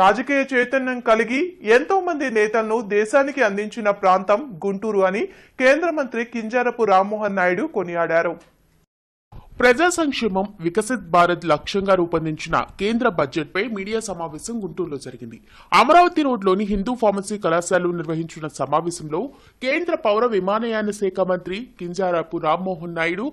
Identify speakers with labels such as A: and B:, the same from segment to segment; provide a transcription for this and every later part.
A: రాజకీయ చైతన్యం కలిగి ఎంతో మంది నేతలను దేశానికి అందించిన ప్రాంతం గుంటూరు అని కేంద్ర మంత్రి కింజారపు రామ్మోహన్ నాయుడు కొనియాడారు. ప్రజా సంక్షేమం వికసిత్ భారత్ లక్ష్యంగా రూపొందించిన కేంద్ర బడ్జెట్పై మీడియా సమావేశం గుంటూరులో జరిగింది. అమరావతి రోడ్లోని హిందూ ఫార్మసీ కళాశాలలో నిర్వహించిన సమావేశంలో కేంద్ర పౌర విమానయాన శాఖ మంత్రి కింజారపు రామ్మోహన్ నాయుడు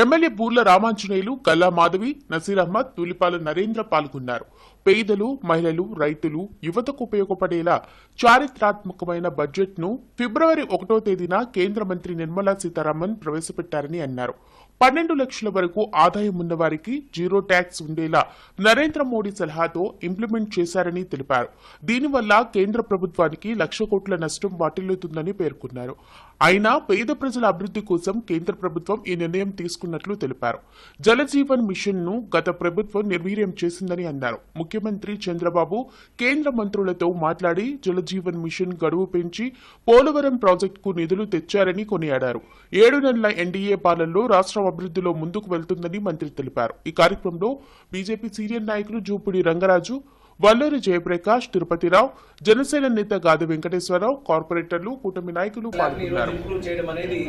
A: ఎమ్మెల్యే బూర్ల రామాంజనేయులు గల్లా మాధవి నసీర్ అహ్మద్ తులిపాల నరేంద్ర పాల్గొన్నారు. పేదలు మహిళలు రైతులు యువతకు ఉపయోగపడేలా చారిత్రాత్మకమైన బడ్జెట్ను ఫిబ్రవరి ఒకటో తేదీన కేంద్ర మంత్రి నిర్మలా సీతారామన్ ప్రవేశపెట్టారని అన్నారు. పన్నెండు లక్షల వరకు ఆదాయం ఉన్న వారికి జీరో ట్యాక్స్ ఉండేలా నరేంద్ర మోడీ సలహాతో ఇంప్లిమెంట్ చేశారని తెలిపారు. దీనివల్ల కేంద్ర ప్రభుత్వానికి లక్ష కోట్ల నష్టం వాటిల్లుతుందని పేర్కొన్నారు. అయినా పేద ప్రజల అభివృద్ధి కోసం కేంద్ర ప్రభుత్వం ఈ నిర్ణయం తీసుకున్నట్లు తెలిపారు. జలజీవన్ మిషన్ను గత ప్రభుత్వం నిర్వీర్యం చేసిందని అన్నారు. ముఖ్యమంత్రి చంద్రబాబు కేంద్ర మంత్రులతో మాట్లాడి జలజీవన్ మిషన్ గడువు పెంచి పోలవరం ప్రాజెక్టుకు నిధులు తెచ్చారని కొనియాడారు. ఏడు నెలల ఎన్డీఏ పాలనలో రాష్ట్రం అభివృద్ధిలో ముందుకు వెళ్తుందని మంత్రి తెలిపారు. ఈ కార్యక్రమంలో బీజేపీ సీనియర్ నాయకులు జూపుడి రంగరాజు వల్లూరి జయప్రకాష్ తిరుపతిరావు జనసేన నేత గాది వెంకటేశ్వరరావు కార్పొరేటర్లు కూటమి నాయకులు పాల్గొన్నారు.
B: చేయడం అనేది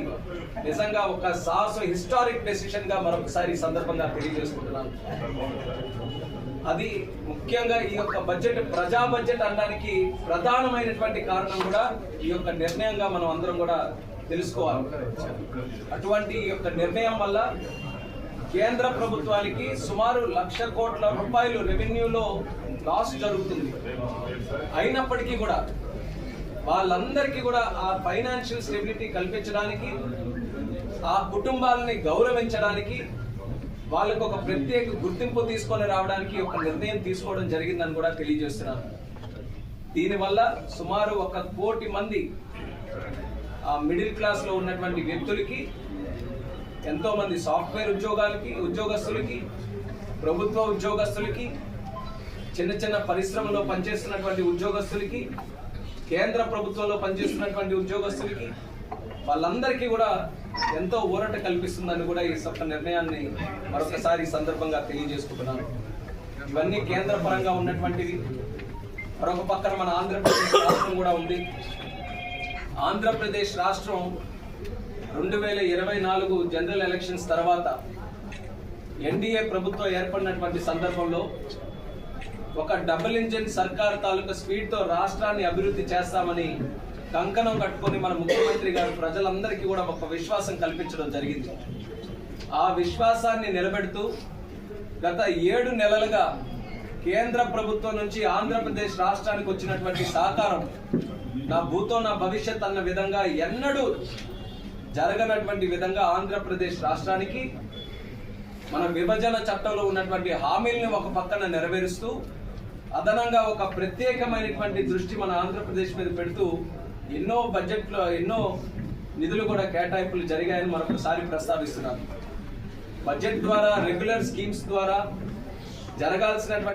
B: నిజంగా ఒక సాహస హిస్టారిక్ డెసిషన్గా మరొకసారి ఈ సందర్భంగా తెలియజేసుకుంటున్నాను. అది ముఖ్యంగా ఈ యొక్క బడ్జెట్ ప్రజా బడ్జెట్ అనడానికి ప్రధానమైనటువంటి కారణం కూడా ఈ యొక్క నిర్ణయంగా మనం అందరం కూడా తెలుసుకోవాలి. అటువంటి ఈ యొక్క నిర్ణయం వల్ల కేంద్ర ప్రభుత్వానికి సుమారు లక్ష కోట్ల రూపాయలు రెవెన్యూలో లాస్ జరుగుతుంది. అయినప్పటికీ కూడా వాళ్ళందరికీ కూడా ఆ ఫైనాన్షియల్ స్టెబిలిటీ కల్పించడానికి ఆ కుటుంబాలని గౌరవించడానికి వాళ్ళకు ఒక ప్రత్యేక గుర్తింపు తీసుకొని రావడానికి ఒక నిర్ణయం తీసుకోవడం జరిగిందని కూడా తెలియజేస్తున్నాను. దీనివల్ల సుమారు ఒక కోటి మంది ఆ మిడిల్ క్లాస్లో ఉన్నటువంటి వ్యక్తులకి ఎంతోమంది సాఫ్ట్వేర్ ఉద్యోగాలకి ఉద్యోగస్తులకి ప్రభుత్వ ఉద్యోగస్తులకి చిన్న చిన్న పరిశ్రమలో పనిచేస్తున్నటువంటి ఉద్యోగస్తులకి కేంద్ర ప్రభుత్వంలో పనిచేస్తున్నటువంటి ఉద్యోగస్తులకి వాళ్ళందరికీ కూడా ఎంతో ఊరట కల్పిస్తుందని కూడా ఈ సొంత నిర్ణయాన్ని మరొకసారి సందర్భంగా తెలియజేసుకుంటున్నాను. ఇవన్నీ కేంద్ర పరంగా ఉన్నటువంటివి. మరొక పక్కన మన ఆంధ్రప్రదేశ్ రాష్ట్రం కూడా ఉంది. ఆంధ్రప్రదేశ్ రాష్ట్రం రెండు వేల ఇరవై నాలుగు జనరల్ ఎలక్షన్స్ తర్వాత ఎన్డీఏ ప్రభుత్వం ఏర్పడినటువంటి సందర్భంలో ఒక డబుల్ ఇంజిన్ సర్కార్ తాలూకా స్పీడ్తో రాష్ట్రాన్ని అభివృద్ధి చేస్తామని కంకణం కట్టుకొని మన ముఖ్యమంత్రి గారు ప్రజలందరికీ కూడా ఒక విశ్వాసం కల్పించడం జరిగింది. ఆ విశ్వాసాన్ని నిలబెడుతూ గత ఏడు నెలలుగా కేంద్ర ప్రభుత్వం నుంచి ఆంధ్రప్రదేశ్ రాష్ట్రానికి వచ్చినటువంటి సహకారం నా భూతో నా భవిష్యత్ అన్న విధంగా ఎన్నడూ జరగనటువంటి విధంగా ఆంధ్రప్రదేశ్ రాష్ట్రానికి మన విభజన చట్టంలో ఉన్నటువంటి హామీల్ని ఒక పక్కన నెరవేరుస్తూ అదనంగా ఒక ప్రత్యేకమైనటువంటి దృష్టి మన ఆంధ్రప్రదేశ్ మీద పెడుతూ ఎన్నో బడ్జెట్లో ఎన్నో నిధులు కూడా కేటాయింపులు జరిగాయని మరొకసారి ప్రస్తావిస్తున్నాను బడ్జెట్ ద్వారా రెగ్యులర్ స్కీమ్స్ ద్వారా జరగాల్సినటువంటి